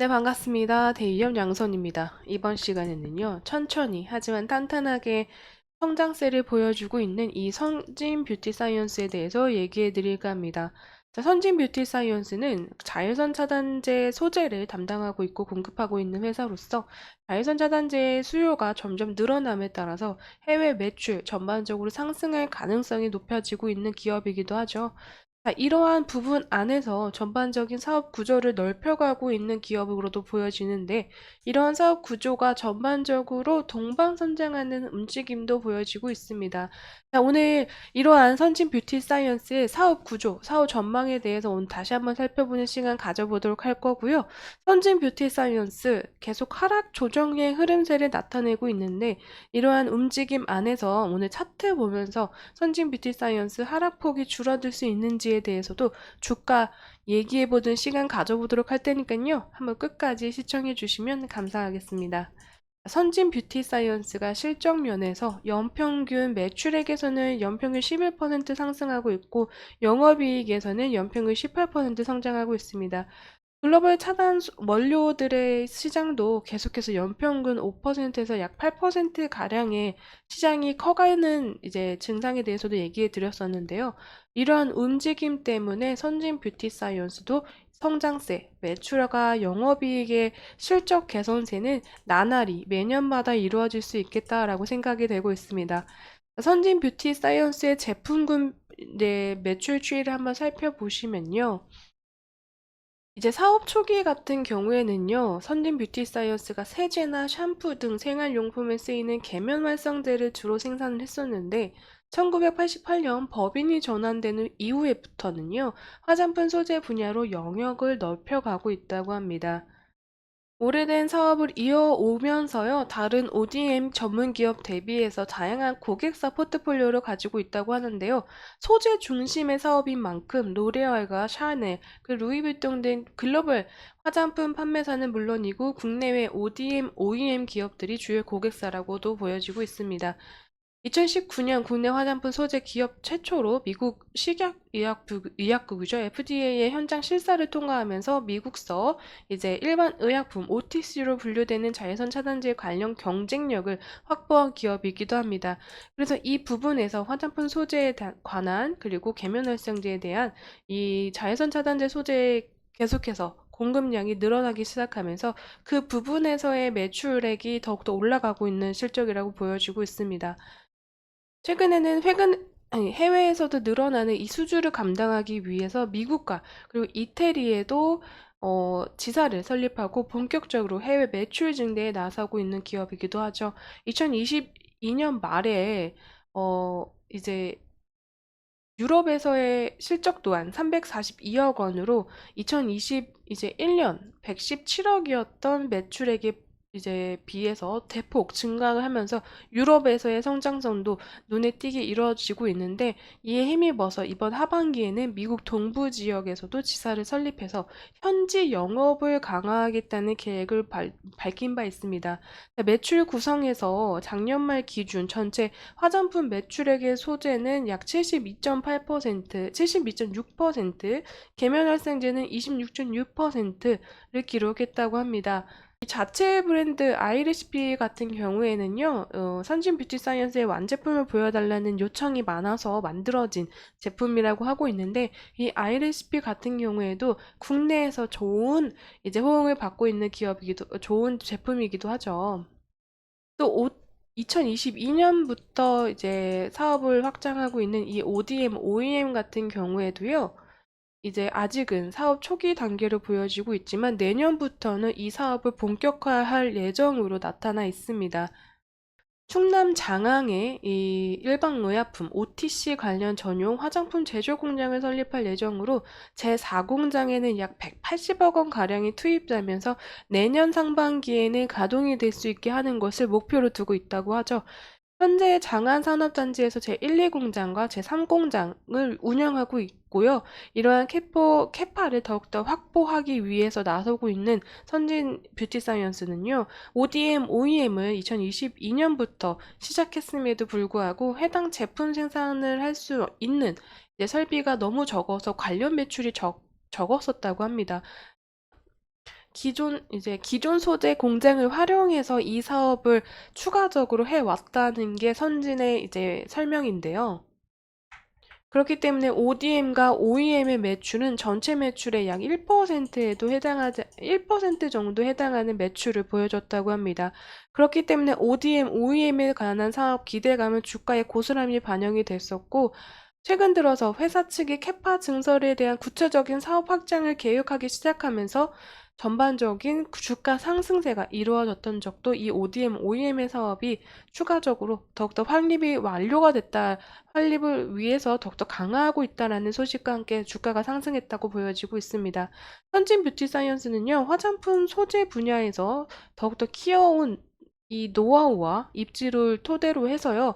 네, 반갑습니다. 대이업 양선입니다. 이번 시간에는요, 천천히 하지만 탄탄하게 성장세를 보여주고 있는 이 선진 뷰티 사이언스에 대해서 얘기해 드릴까 합니다. 자, 선진 뷰티 사이언스는 자외선 차단제 소재를 담당하고 있고 공급하고 있는 회사로서 자외선 차단제의 수요가 점점 늘어남에 따라서 해외 매출 전반적으로 상승할 가능성이 높아지고 있는 기업이기도 하죠. 자, 이러한 부분 안에서 전반적인 사업 구조를 넓혀가고 있는 기업으로도 보여지는데, 이러한 사업 구조가 전반적으로 동방선장하는 움직임도 보여지고 있습니다. 자, 오늘 이러한 선진 뷰티 사이언스의 사업 구조, 사업 전망에 대해서 오늘 다시 한번 살펴보는 시간 가져보도록 할 거고요. 선진 뷰티 사이언스 계속 하락 조정의 흐름세를 나타내고 있는데, 이러한 움직임 안에서 오늘 차트 보면서 선진 뷰티 사이언스 하락폭이 줄어들 수 있는지 에 대해서도 주가 얘기해보는 시간 가져보도록 할 테니까요. 한번 끝까지 시청해 주시면 감사하겠습니다. 선진 뷰티 사이언스가 실적 면에서 연평균 매출액에서는 연평균 11% 상승하고 있고 영업이익에서는 연평균 18% 성장하고 있습니다. 글로벌 차단 수- 원료들의 시장도 계속해서 연평균 5%에서 약 8% 가량의 시장이 커가는 이제 증상에 대해서도 얘기해 드렸었는데요. 이러한 움직임 때문에 선진 뷰티 사이언스도 성장세, 매출과 영업이익의 실적 개선세는 나날이 매년마다 이루어질 수 있겠다라고 생각이 되고 있습니다. 선진 뷰티 사이언스의 제품군 네, 매출 추이를 한번 살펴보시면요. 이제 사업 초기 같은 경우에는요, 선진 뷰티 사이언스가 세제나 샴푸 등 생활용품에 쓰이는 계면 활성제를 주로 생산을 했었는데, 1988년 법인이 전환되는 이후에부터는요, 화장품 소재 분야로 영역을 넓혀가고 있다고 합니다. 오래된 사업을 이어오면서요, 다른 ODM 전문 기업 대비해서 다양한 고객사 포트폴리오를 가지고 있다고 하는데요. 소재 중심의 사업인 만큼 로레알과 샤넬, 그 루이비통 등 글로벌 화장품 판매사는 물론이고 국내외 ODM, OEM 기업들이 주요 고객사라고도 보여지고 있습니다. 2019년 국내 화장품 소재 기업 최초로 미국 식약의약국이죠. FDA의 현장 실사를 통과하면서 미국서 이제 일반 의약품 OTC로 분류되는 자외선 차단제 관련 경쟁력을 확보한 기업이기도 합니다. 그래서 이 부분에서 화장품 소재에 대- 관한 그리고 계면활성제에 대한 이 자외선 차단제 소재 계속해서 공급량이 늘어나기 시작하면서 그 부분에서의 매출액이 더욱더 올라가고 있는 실적이라고 보여지고 있습니다. 최근에는 회근, 아니, 해외에서도 늘어나는 이 수주를 감당하기 위해서 미국과 그리고 이태리에도 어, 지사를 설립하고 본격적으로 해외 매출 증대에 나서고 있는 기업이기도 하죠. 2022년 말에 어, 이제 유럽에서의 실적 또한 342억 원으로 2020 이제 1년 117억이었던 매출액에 이제 비해서 대폭 증가를 하면서 유럽에서의 성장성도 눈에 띄게 이루어지고 있는데 이에 힘입어서 이번 하반기에는 미국 동부 지역에서도 지사를 설립해서 현지 영업을 강화하겠다는 계획을 발, 밝힌 바 있습니다. 매출 구성에서 작년 말 기준 전체 화장품 매출액의 소재는 약 72.8%, 72.6%, 계면활성제는 26.6%를 기록했다고 합니다. 이 자체 브랜드 아이레시피 같은 경우에는요, 어, 선진 뷰티 사이언스의 완제품을 보여달라는 요청이 많아서 만들어진 제품이라고 하고 있는데, 이 아이레시피 같은 경우에도 국내에서 좋은 이제 호응을 받고 있는 기업이기도, 좋은 제품이기도 하죠. 또 2022년부터 이제 사업을 확장하고 있는 이 ODM, OEM 같은 경우에도요, 이제 아직은 사업 초기 단계로 보여지고 있지만 내년부터는 이 사업을 본격화할 예정으로 나타나 있습니다. 충남 장항에 이 일반의약품 OTC 관련 전용 화장품 제조 공장을 설립할 예정으로 제4공장에는 약 180억 원 가량이 투입되면서 내년 상반기에는 가동이 될 수 있게 하는 것을 목표로 두고 있다고 하죠. 현재 장안 산업단지에서 제1, 2공장과 제3공장을 운영하고 있고요. 이러한 캐포, 캐파를 더욱더 확보하기 위해서 나서고 있는 선진 뷰티 사이언스는요. ODM, OEM을 2022년부터 시작했음에도 불구하고 해당 제품 생산을 할 수 있는 설비가 너무 적어서 관련 매출이 적, 적었었다고 합니다. 기존 이제 기존 소재 공장을 활용해서 이 사업을 추가적으로 해 왔다는 게 선진의 이제 설명인데요. 그렇기 때문에 ODM과 OEM의 매출은 전체 매출의 약 1%에도 해당하지 1% 정도 해당하는 매출을 보여줬다고 합니다. 그렇기 때문에 ODM, OEM에 관한 사업 기대감은 주가에 고스란히 반영이 됐었고 최근 들어서 회사 측이 캐파 증설에 대한 구체적인 사업 확장을 계획하기 시작하면서 전반적인 주가 상승세가 이루어졌던 적도 이 ODM, OEM의 사업이 추가적으로 더욱더 확립이 완료가 됐다, 확립을 위해서 더욱더 강화하고 있다라는 소식과 함께 주가가 상승했다고 보여지고 있습니다. 현진 뷰티 사이언스는요, 화장품 소재 분야에서 더욱더 키워온 이 노하우와 입지를 토대로 해서요,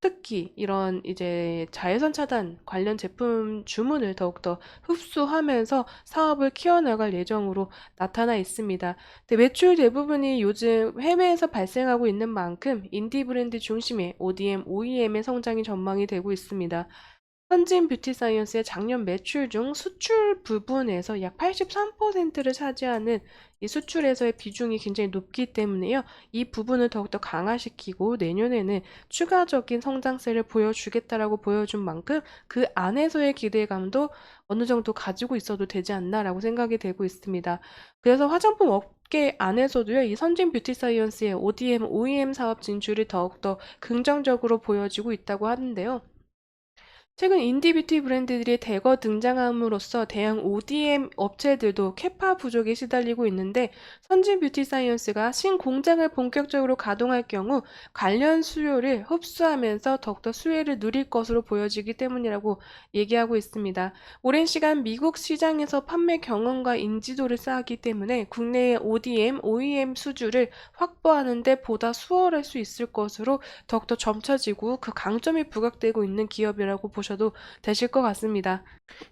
특히 이런 이제 자외선 차단 관련 제품 주문을 더욱더 흡수하면서 사업을 키워나갈 예정으로 나타나 있습니다. 매출 대부분이 요즘 해외에서 발생하고 있는 만큼 인디 브랜드 중심의 ODM, OEM의 성장이 전망이 되고 있습니다. 현진 뷰티 사이언스의 작년 매출 중 수출 부분에서 약 83%를 차지하는 이 수출에서의 비중이 굉장히 높기 때문에요. 이 부분을 더욱더 강화시키고 내년에는 추가적인 성장세를 보여주겠다라고 보여준 만큼 그 안에서의 기대감도 어느 정도 가지고 있어도 되지 않나라고 생각이 되고 있습니다. 그래서 화장품 업계 안에서도요, 이 선진 뷰티 사이언스의 ODM, OEM 사업 진출이 더욱더 긍정적으로 보여지고 있다고 하는데요. 최근 인디 뷰티 브랜드들이 대거 등장함으로써 대형 ODM 업체들도 캐파 부족에 시달리고 있는데 선진 뷰티 사이언스가 신공장을 본격적으로 가동할 경우 관련 수요를 흡수하면서 더욱더 수혜를 누릴 것으로 보여지기 때문이라고 얘기하고 있습니다. 오랜 시간 미국 시장에서 판매 경험과 인지도를 쌓았기 때문에 국내의 ODM, OEM 수주를 확보하는 데 보다 수월할 수 있을 것으로 더욱더 점쳐지고 그 강점이 부각되고 있는 기업이라고 보 셔도 되실 것 같습니다.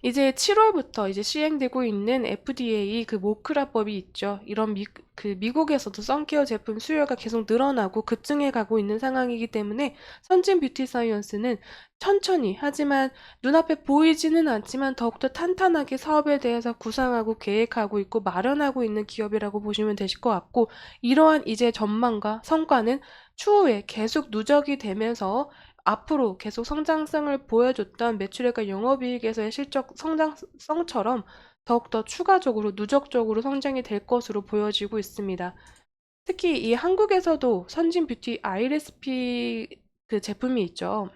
이제 7월부터 이제 시행되고 있는 FDA 그 모크라법이 있죠. 이런 미, 그 미국에서도 선케어 제품 수요가 계속 늘어나고 급증해 가고 있는 상황이기 때문에 선진 뷰티 사이언스는 천천히 하지만 눈앞에 보이지는 않지만 더욱더 탄탄하게 사업에 대해서 구상하고 계획하고 있고 마련하고 있는 기업이라고 보시면 되실 것 같고 이러한 이제 전망과 성과는 추후에 계속 누적이 되면서 앞으로 계속 성장성을 보여줬던 매출액과 영업이익에서의 실적 성장성처럼 더욱더 추가적으로 누적적으로 성장이 될 것으로 보여지고 있습니다. 특히 이 한국에서도 선진 뷰티 아이레시피 그 제품이 있죠.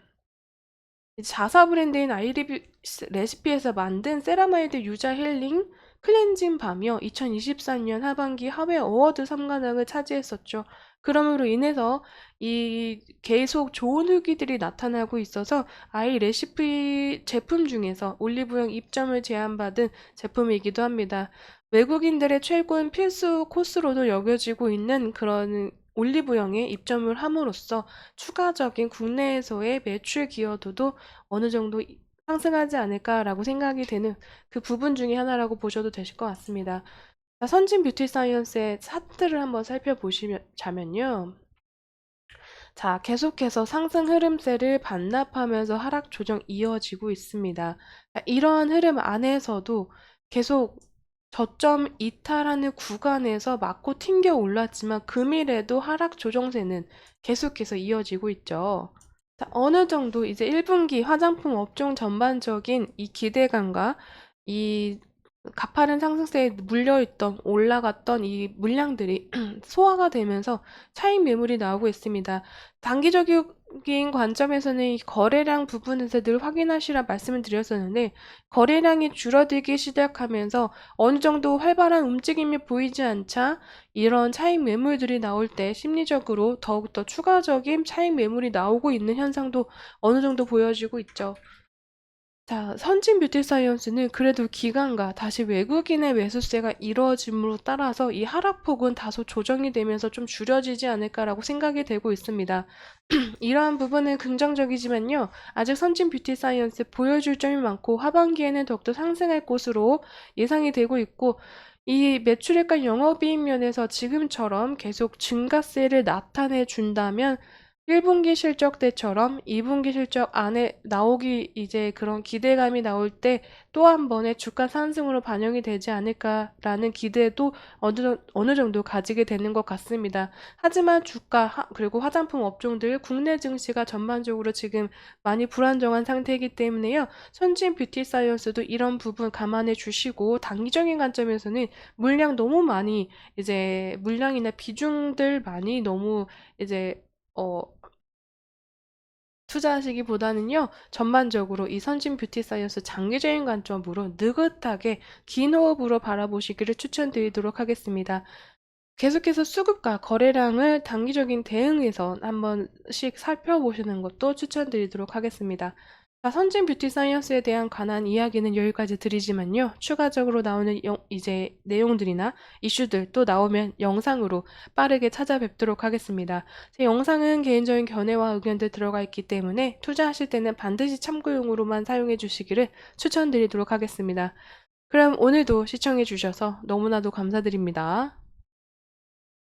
자사 브랜드인 아이레시피에서 만든 세라마이드 유자 힐링 클렌징 밤이요. 2024년 하반기 하회 어워드 3관왕을 차지했었죠. 그럼으로 인해서 이 계속 좋은 후기들이 나타나고 있어서 아이 레시피 제품 중에서 올리브영 입점을 제안받은 제품이기도 합니다. 외국인들의 최고인 필수 코스로도 여겨지고 있는 그런 올리브영에 입점을 함으로써 추가적인 국내에서의 매출 기여도도 어느 정도 상승하지 않을까라고 생각이 되는 그 부분 중에 하나라고 보셔도 되실 것 같습니다. 선진 뷰티 사이언스의 차트를 한번 살펴보시자면요. 자, 계속해서 상승 흐름세를 반납하면서 하락 조정 이어지고 있습니다. 이러한 흐름 안에서도 계속 저점 이탈하는 구간에서 맞고 튕겨 올랐지만 금일에도 하락 조정세는 계속해서 이어지고 있죠. 자, 어느 정도 이제 1분기 화장품 업종 전반적인 이 기대감과 이 가파른 상승세에 물려있던 올라갔던 이 물량들이 소화가 되면서 차익 매물이 나오고 있습니다. 단기적인 관점에서는 이 거래량 부분에서 늘 확인하시라 말씀을 드렸었는데 거래량이 줄어들기 시작하면서 어느 정도 활발한 움직임이 보이지 않자 이런 차익 매물들이 나올 때 심리적으로 더욱더 추가적인 차익 매물이 나오고 있는 현상도 어느 정도 보여지고 있죠. 자, 선진 뷰티 사이언스는 그래도 기관과 다시 외국인의 매수세가 이루어짐으로 따라서 이 하락폭은 다소 조정이 되면서 좀 줄여지지 않을까라고 생각이 되고 있습니다. 이러한 부분은 긍정적이지만요. 아직 선진 뷰티 사이언스 보여줄 점이 많고 하반기에는 더욱더 상승할 것으로 예상이 되고 있고 이 매출액과 영업이익 면에서 지금처럼 계속 증가세를 나타내 준다면 1분기 실적 때처럼 2분기 실적 안에 나오기 이제 그런 기대감이 나올 때 또 한 번의 주가 상승으로 반영이 되지 않을까라는 기대도 어느, 정- 어느 정도 가지게 되는 것 같습니다. 하지만 주가 하- 그리고 화장품 업종들 국내 증시가 전반적으로 지금 많이 불안정한 상태이기 때문에요. 선진 뷰티 사이언스도 이런 부분 감안해 주시고 단기적인 관점에서는 물량 너무 많이 이제 물량이나 비중들 많이 너무 이제 어 투자하시기보다는요, 전반적으로 이 선진 뷰티 사이언스 장기적인 관점으로 느긋하게 긴 호흡으로 바라보시기를 추천드리도록 하겠습니다. 계속해서 수급과 거래량을 단기적인 대응에서 한 번씩 살펴보시는 것도 추천드리도록 하겠습니다. 자, 선진 뷰티 사이언스에 대한 관한 이야기는 여기까지 드리지만요. 추가적으로 나오는 영- 이제 내용들이나 이슈들 또 나오면 영상으로 빠르게 찾아뵙도록 하겠습니다. 제 영상은 개인적인 견해와 의견들 들어가 있기 때문에 투자하실 때는 반드시 참고용으로만 사용해 주시기를 추천드리도록 하겠습니다. 그럼 오늘도 시청해 주셔서 너무나도 감사드립니다.